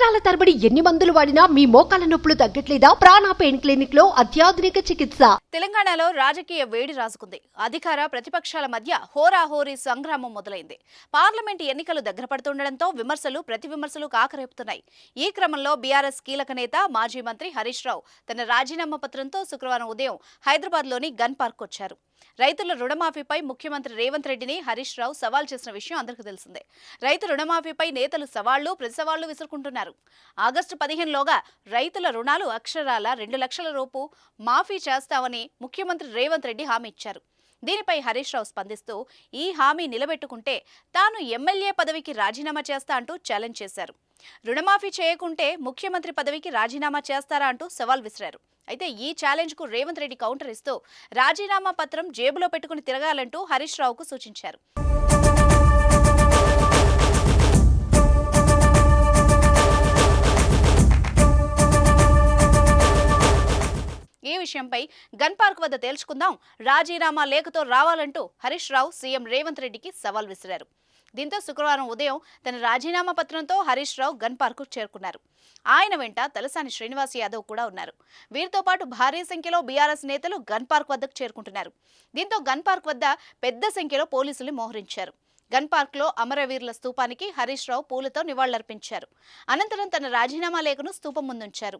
సంవత్సరాల తరబడి ఎన్ని మందులు వాడినా మీ మోకాల నొప్పులు తగ్గట్లేదా? ప్రాణ పెయిన్ క్లినిక్లో అత్యాధునిక చికిత్స. తెలంగాణలో రాజకీయ వేడి రాసుకుంది. అధికార ప్రతిపక్షాల మధ్య హోరాహోరీ సంగ్రామం మొదలైంది. పార్లమెంట్ ఎన్నికలు దగ్గర పడుతుండటంతో విమర్శలు ప్రతి విమర్శలు కాకరేపుతున్నాయి. ఈ క్రమంలో బీఆర్ఎస్ కీలక నేత మాజీ మంత్రి హరీష్ రావు తన రాజీనామా పత్రంతో శుక్రవారం ఉదయం హైదరాబాద్లోని గన్ పార్క్ వచ్చారు రైతుల రుణమాఫీపై ముఖ్యమంత్రి రేవంత్ రెడ్డిని హరీష్ రావు సవాల్ చేసిన విషయం అందరికీ తెలిసిందే. రైతు రుణమాఫీపై నేతలు సవాళ్ళు ప్రతిసవాళ్ళు విసురుకుంటున్నారు. ఆగస్టు పదిహేనులోగా రైతుల రుణాలు అక్షరాల రెండు లక్షల రూపు మాఫీ చేస్తామని ముఖ్యమంత్రి రేవంత్ రెడ్డి హామీ ఇచ్చారు. దీనిపై హరీష్ రావు స్పందిస్తూ ఈ హామీ నిలబెట్టుకుంటే తాను ఎమ్మెల్యే పదవికి రాజీనామా చేస్తా అంటూ ఛాలెంజ్ చేశారు. రుణమాఫీ చేయకుంటే ముఖ్యమంత్రి పదవికి రాజీనామా చేస్తారా అంటూ సవాల్ విసిరారు. అయితే ఈ ఛాలెంజ్కు రేవంత్ రెడ్డి కౌంటర్ ఇస్తూ రాజీనామా పత్రం జేబులో పెట్టుకుని తిరగాలంటూ హరీష్ రావుకు సూచించారు. ఈ విషయంపై గన్ పార్క్ వద్ద తేల్చుకుందాం. రాజీనామా లేఖతో రావాలంటూ హరీష్ రావు సీఎం రేవంత్ రెడ్డికి సవాల్ విసిరారు. దీంతో శుక్రవారం ఉదయం తన రాజీనామా పత్రంతో హరీష్ రావు గన్ పార్కు చేరుకున్నారు. ఆయన వెంట తలసాని శ్రీనివాస్ యాదవ్ కూడా ఉన్నారు. వీరితో పాటు భారీ సంఖ్యలో బీఆర్ఎస్ నేతలు గన్ పార్క్ వద్దకు చేరుకుంటున్నారు. దీంతో గన్ పార్క్ వద్ద పెద్ద సంఖ్యలో పోలీసులు మోహరించారు. గన్ పార్క్లో అమరవీరుల స్తూపానికి హరీష్ రావు పూలతో నివాళులర్పించారు. అనంతరం తన రాజీనామా లేఖను స్తూపం ముందుంచారు.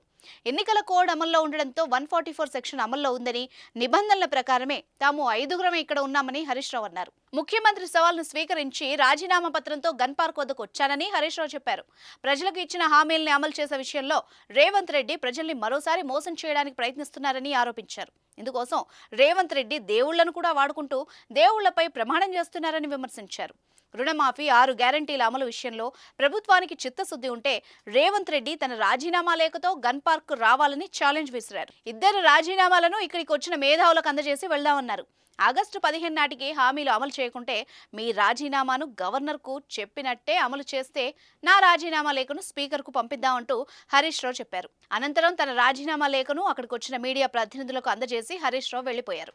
ఎన్నికల కోడ్ అమల్లో ఉండడంతో వన్ ఫార్టీ ఫోర్ సెక్షన్ అమల్లో ఉందని నిబంధనల ప్రకారమే తాము ఐదుగురమే ఇక్కడ ఉన్నామని హరీష్ రావు అన్నారు. ముఖ్యమంత్రి సవాల్ను స్వీకరించి రాజీనామా పత్రంతో గన్ పార్క్ వద్దకు వచ్చానని హరీష్ రావు చెప్పారు. ప్రజలకు ఇచ్చిన హామీల్ని అమలు చేసే విషయంలో రేవంత్ రెడ్డి ప్రజల్ని మరోసారి మోసం చేయడానికి ప్రయత్నిస్తున్నారని ఆరోపించారు. ఇందుకోసం రేవంత్ రెడ్డి దేవుళ్ళను కూడా వాడుకుంటూ దేవుళ్ళపై ప్రమాణం చేస్తున్నారని విమర్శించారు. రుణమాఫీ ఆరు గ్యారంటీల అమలు విషయంలో ప్రభుత్వానికి చిత్తశుద్ధి ఉంటే రేవంత్ రెడ్డి తన రాజీనామా లేఖతో గన్ పార్క్ రావాలని ఛాలెంజ్ విసిరారు. ఇద్దరు రాజీనామాలను ఇక్కడికి వచ్చిన మేధావులకు అందజేసి వెళ్దామన్నారు. ఆగస్టు పదిహేను నాటికి హామీలు అమలు చేయకుంటే మీ రాజీనామాను గవర్నర్కు చెప్పినట్టే అమలు చేస్తే నా రాజీనామా లేఖను స్పీకర్కు పంపిద్దామంటూ హరీష్ రావు చెప్పారు. అనంతరం తన రాజీనామా లేఖను అక్కడికి వచ్చిన మీడియా ప్రతినిధులకు అందజేసి హరీష్ రావు వెళ్ళిపోయారు